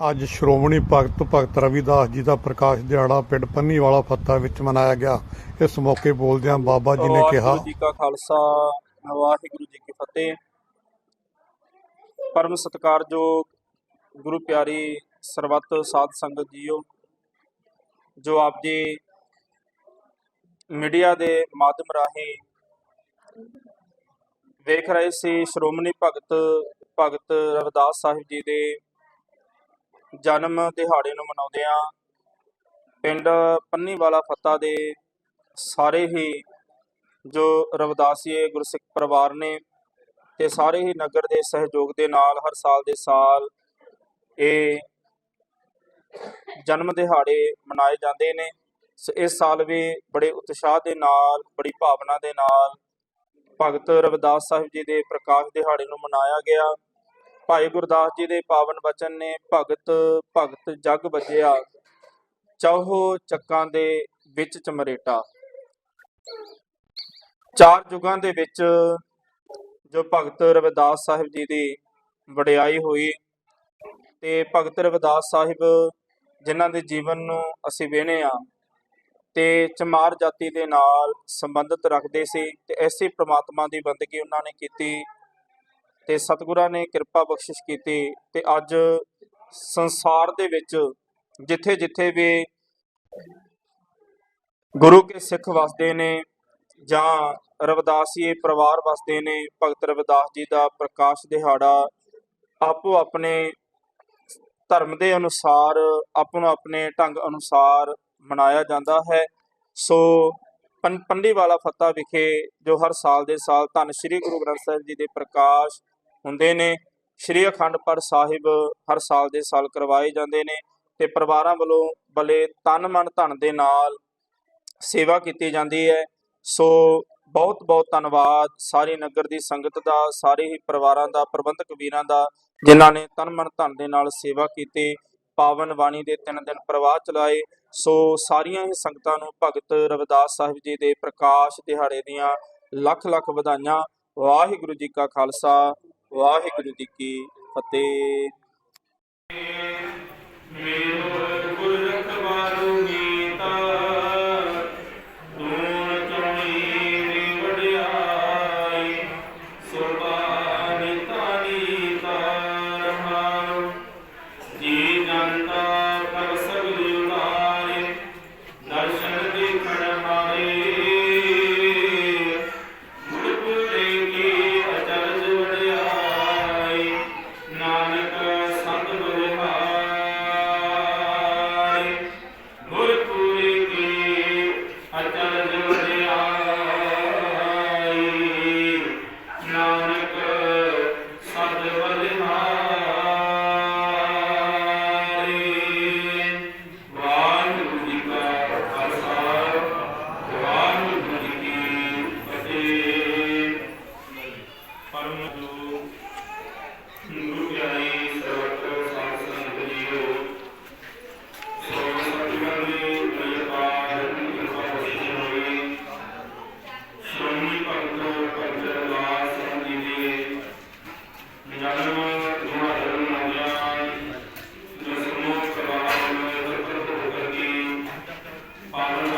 ਅੱਜ ਸ਼੍ਰੋਮਣੀ ਭਗਤ ਭਗਤ ਰਵਿਦਾਸ ਜੀ ਦਾ ਪ੍ਰਕਾਸ਼ ਦਿਹਾੜਾ ਪਿੰਡ ਪੰਨੀਵਾਲਾ ਫੱਤਾ ਵਿੱਚ ਮਨਾਇਆ ਗਿਆ। ਇਸ ਮੌਕੇ ਬੋਲਦਿਆਂ ਬਾਬਾ ਜੀ ਨੇ ਕਿਹਾ ਜੀ ਕਾ ਖਾਲਸਾ, ਵਾਹਿਗੁਰੂ ਜੀ ਕੀ ਫਤਿਹ। ਪਰਮ ਸਤਿਕਾਰਯੋਗ ਗੁਰੂ ਪਿਆਰੀ ਸਰਬੱਤ ਸਾਧ ਸੰਗਤ ਜੀਓ, ਜੋ ਆਪ ਜੀ ਮੀਡੀਆ ਦੇ ਮਾਧਿਅਮ ਰਾਹੀਂ ਵੇਖ ਰਹੇ ਸੀ ਸ਼੍ਰੋਮਣੀ ਭਗਤ ਭਗਤ ਰਵਿਦਾਸ ਸਾਹਿਬ ਜੀ ਦੇ ਜਨਮ ਦਿਹਾੜੇ ਨੂੰ ਮਨਾਉਂਦੇ ਮਨਾਉਂਦਿਆਂ ਪਿੰਡ ਪੰਨੀਵਾਲਾ ਫੱਤਾ ਦੇ ਸਾਰੇ ਹੀ ਜੋ ਰਵਿਦਾਸੀਏ ਗੁਰਸਿੱਖ ਪਰਿਵਾਰ ਨੇ ਤੇ ਸਾਰੇ ਹੀ ਨਗਰ ਦੇ ਸਹਿਯੋਗ ਦੇ ਨਾਲ ਹਰ ਸਾਲ ਦੇ ਸਾਲ ਇਹ ਜਨਮ ਦਿਹਾੜੇ ਮਨਾਏ ਜਾਂਦੇ ਨੇ। ਸੋ, ਇਸ ਸਾਲ ਵੀ ਬੜੇ ਉਤਸ਼ਾਹ ਦੇ ਨਾਲ, ਬੜੀ ਭਾਵਨਾ ਦੇ ਨਾਲ ਭਗਤ ਰਵਿਦਾਸ ਸਾਹਿਬ ਜੀ ਦੇ ਪ੍ਰਕਾਸ਼ ਦਿਹਾੜੇ ਨੂੰ ਮਨਾਇਆ ਗਿਆ। ਭਾਈ ਗੁਰਦਾਸ ਜੀ ਦੇ ਪਾਵਨ ਬਚਨ ਨੇ ਭਗਤ ਭਗਤ ਜਗ ਵਜਿਆ, ਚਾਹੋ ਚੱਕਾਂ ਦੇ ਵਿੱਚ ਚਮਰੇਟਾ। ਚਾਰ ਯੁਗਾਂ ਦੇ ਵਿੱਚ ਜੋ ਭਗਤ ਰਵਿਦਾਸ ਸਾਹਿਬ ਜੀ ਦੀ ਵਡਿਆਈ ਹੋਈ ਤੇ ਭਗਤ ਰਵਿਦਾਸ ਸਾਹਿਬ ਜਿਨ੍ਹਾਂ ਦੇ ਜੀਵਨ ਨੂੰ ਅਸੀਂ ਵੇਖਦੇ ਆ ਤੇ ਚਮਾਰ ਜਾਤੀ ਦੇ ਨਾਲ ਸੰਬੰਧਿਤ ਰੱਖਦੇ ਸੀ ਤੇ ਐਸੀ ਪ੍ਰਮਾਤਮਾ ਦੀ ਬੰਦਗੀ ਉਹਨਾਂ ਨੇ ਕੀਤੀ ਤੇ ਸਤਿਗੁਰਾਂ ਨੇ ਕਿਰਪਾ ਬਖਸ਼ਿਸ਼ ਕੀਤੀ ਤੇ ਅੱਜ ਸੰਸਾਰ ਦੇ ਵਿੱਚ ਜਿੱਥੇ ਜਿੱਥੇ ਵੀ ਗੁਰੂ ਕੇ ਸਿੱਖ ਵਸਦੇ ਨੇ ਜਾਂ ਰਵਿਦਾਸੀਏ ਪਰਿਵਾਰ ਵਸਦੇ ਨੇ, ਭਗਤ ਰਵਿਦਾਸ ਜੀ ਦਾ ਪ੍ਰਕਾਸ਼ ਦਿਹਾੜਾ ਆਪੋ ਆਪਣੇ ਧਰਮ ਦੇ ਅਨੁਸਾਰ ਆਪਣੋ ਆਪਣੇ ਢੰਗ ਅਨੁਸਾਰ ਮਨਾਇਆ ਜਾਂਦਾ ਹੈ। ਸੋ ਪੰ- ਪੰਡੀਵਾਲਾ ਫੱਤਾ ਵਿਖੇ ਜੋ ਹਰ ਸਾਲ ਦੇ ਸਾਲ ਧੰਨ ਸ੍ਰੀ ਗੁਰੂ ਗ੍ਰੰਥ ਸਾਹਿਬ ਜੀ ਦੇ ਪ੍ਰਕਾਸ਼ ਹੁੰਦੇ ਨੇ। ਸ੍ਰੀ ਅਖੰਡ ਪਾਠ ਸਾਹਿਬ ਹਰ ਸਾਲ ਦੇ ਸਾਲ ਕਰਵਾਏ ਜਾਂਦੇ ਨੇ ਤੇ ਪਰਿਵਾਰਾਂ ਵੱਲੋਂ ਬਲੇ ਤਨ ਮਨ ਧਨ ਦੇ ਨਾਲ ਸੇਵਾ ਕੀਤੀ ਜਾਂਦੀ ਹੈ। ਸੋ ਬਹੁਤ ਬਹੁਤ ਧੰਨਵਾਦ ਸਾਰੇ ਨਗਰ ਦੀ ਸੰਗਤ ਦਾ, ਸਾਰੇ ਹੀ ਪਰਿਵਾਰਾਂ ਦਾ, ਪ੍ਰਬੰਧਕ ਵੀਰਾਂ ਦਾ, ਜਿਨ੍ਹਾਂ ਨੇ ਤਨ ਮਨ ਧਨ ਦੇ ਨਾਲ ਸੇਵਾ ਕੀਤੀ, ਪਾਵਨ ਬਾਣੀ ਦੇ ਤਿੰਨ ਦਿਨ ਪ੍ਰਵਾਹ ਚਲਾਏ। ਸੋ ਸਾਰੀਆਂ ਹੀ ਸੰਗਤਾਂ ਨੂੰ ਭਗਤ ਰਵਿਦਾਸ ਸਾਹਿਬ ਜੀ ਦੇ ਪ੍ਰਕਾਸ਼ ਦਿਹਾੜੇ ਦੀਆਂ ਲੱਖ ਲੱਖ ਵਧਾਈਆਂ। ਵਾਹਿਗੁਰੂ ਜੀ ਕਾ ਖਾਲਸਾ ਵਾਹਿਗੁਰੂ ਜੀ ਕੀ ਫਤਿਹ। Bye.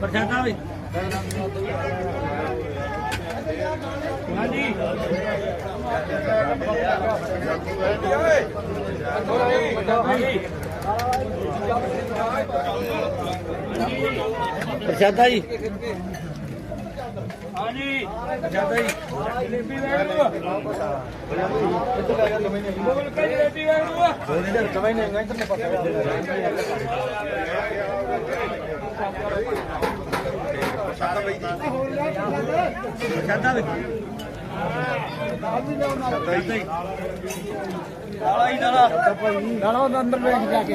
ਪ੍ਰਸ਼ਾਦਾ ਜੀ। ਹਾਂਜੀ ਪ੍ਰਸ਼ਾਦਾ ਜੀ ਜਲੇਬੀ ਲੈ ਲਓ ਬੋਲ ਕੇ ਜਲੇਬੀ ਲੈ ਲਓ ਬੋਲ ਇਧਰ ਕਮਾਈ ਨਹੀਂ ਇੱਧਰ ਨੇ ਪਤਾ ਪ੍ਰਸ਼ਾਦਾ ਵੀ ਨਾਲਾ ਹੀ ਨਾਲਾ ਨਾਲਾ। ਅੰਦਰ ਬੈਠ ਜਾ ਕੇ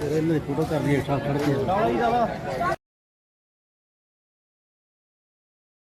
ਇਹਨੇ ਫੋਟੋ ਕਰ ਲਈ ਠਾ ਕੇ।